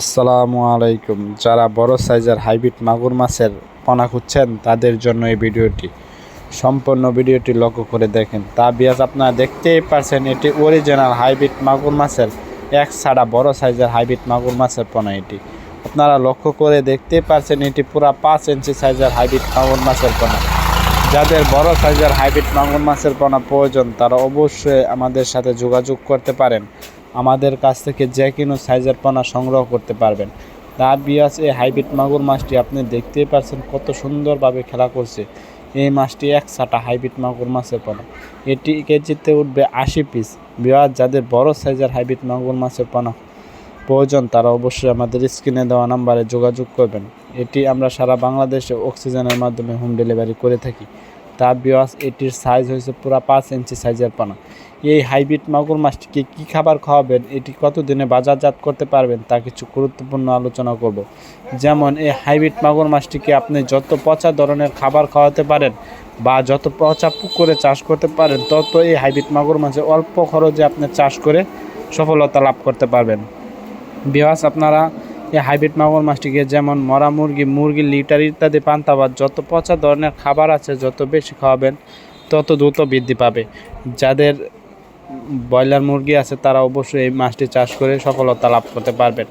আসসালামু আলাইকুম। যারা বড় সাইজের হাইব্রিড মাগুর মাছের পোনা খুঁজছেন, তাদের জন্য এই ভিডিওটি। সম্পূর্ণ ভিডিওটি লক্ষ্য করে দেখেন। তা বিয়াস আপনারা দেখতেই পারছেন, এটি অরিজিনাল হাইব্রিড মাগুর মাছের, এক ছাড়া বড় সাইজের হাইব্রিড মাগুর মাছের পোনা এটি। আপনারা লক্ষ্য করে দেখতেই পারছেন, এটি পুরা পাঁচ ইঞ্চি সাইজের হাইব্রিড মাগুর মাছের পোনা। যাদের বড় সাইজের হাইব্রিড মাগুর মাছের পোনা প্রয়োজন, তারা অবশ্যই আমাদের সাথে যোগাযোগ করতে পারেন। আমাদের কাছ থেকে যে কোনো সাইজের পোনা সংগ্রহ করতে পারবেন। তা বিয়াস, এই হাইব্রিড মাগুর মাছটি আপনি দেখতেই পারছেন কত সুন্দরভাবে খেলা করছে। এই মাছটি এক সাটা হাইব্রিড মাগুর মাছের পোনা। এটি কেজিতে উঠবে আশি পিস। বিয়াস, যাদের বড় সাইজের হাইব্রিড মাগুর মাছের পোনা প্রয়োজন, তারা অবশ্যই আমাদের স্ক্রিনে দেওয়া নাম্বারে যোগাযোগ করবেন। এটি আমরা সারা বাংলাদেশে অক্সিজেনের মাধ্যমে হোম ডেলিভারি করে থাকি। তা বিওয়াস এটির সাইজ হয়েছে পুরো পাঁচ ইঞ্চি সাইজের পানা। এই হাইব্রিড মাগুর মাছটিকে কী খাবার খাওয়াবেন, এটি কতদিনে বাজারজাত করতে পারবেন, তা কিছু গুরুত্বপূর্ণ আলোচনা করব। যেমন, এই হাইব্রিড মাগুর মাছটিকে আপনি যত পচা ধরনের খাবার খাওয়াতে পারেন বা যত পচা পুকুরে চাষ করতে পারেন, তত এই হাইব্রিড মাগুর মাছে অল্প খরচে আপনি চাষ করে সফলতা লাভ করতে পারবেন। বিহাস আপনারা এই হাইব্রিড মাগুর মাছটিকে যেমন মরা মুরগি মুরগি, লিটার ইত্যাদি পান্তাবাদ যত পচা ধরনের খাবার আছে, যত বেশি খাওয়াবেন, তত দ্রুত বৃদ্ধি পাবে। যাদের ব্রয়লার মুরগি আছে, তারা অবশ্যই এই মাছটি চাষ করে সফলতা লাভ করতে পারবেন।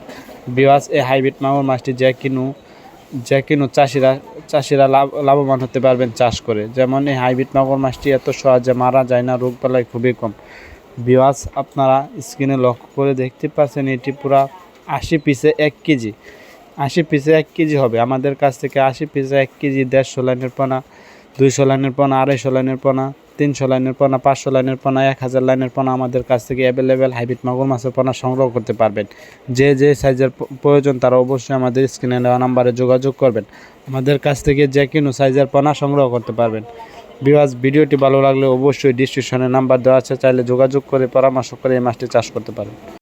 বিহাস এই হাইব্রিড মাগুর মাছটি যে কিনু যে কিনু চাষিরা চাষিরা লাভ, লাভবান হতে পারবেন চাষ করে। যেমন এই হাইব্রিড মাগুর মাছটি এত সহজে মারা যায় না, রোগ বালাই খুবই কম। বিওয়াস আপনারা স্ক্রিনে লক্ষ্য করে দেখতে পাচ্ছেন, এটি পুরা আশি পিসে এক কেজি। আশি পিসে এক কেজি হবে। আমাদের কাছ থেকে আশি পিসে এক কেজি, দেড়শো লাইনের পোনা, দুইশো লাইনের পোনা, আড়াইশো লাইনের পোনা, তিনশো লাইনের পোনা, পাঁচশো লাইনের পোনা, এক হাজার লাইনের পোনা আমাদের কাছ থেকে অ্যাভেলেবেল হাইব্রিড মাগুর মাছের পোনা সংগ্রহ করতে পারবেন। যে যে সাইজের প্রয়োজন তারা অবশ্যই আমাদের স্ক্রিনে নেওয়া নাম্বারে যোগাযোগ করবেন। আমাদের কাছ থেকে যে কোনো সাইজের পোনা সংগ্রহ করতে পারবেন। বিওয়াজ ভিডিওটি ভালো লাগলে অবশ্যই ডিসক্রিপশনে নাম্বার দেওয়া আছে, চাইলে যোগাযোগ করে পরামর্শ করে এই মাছটি চাষ করতে পারেন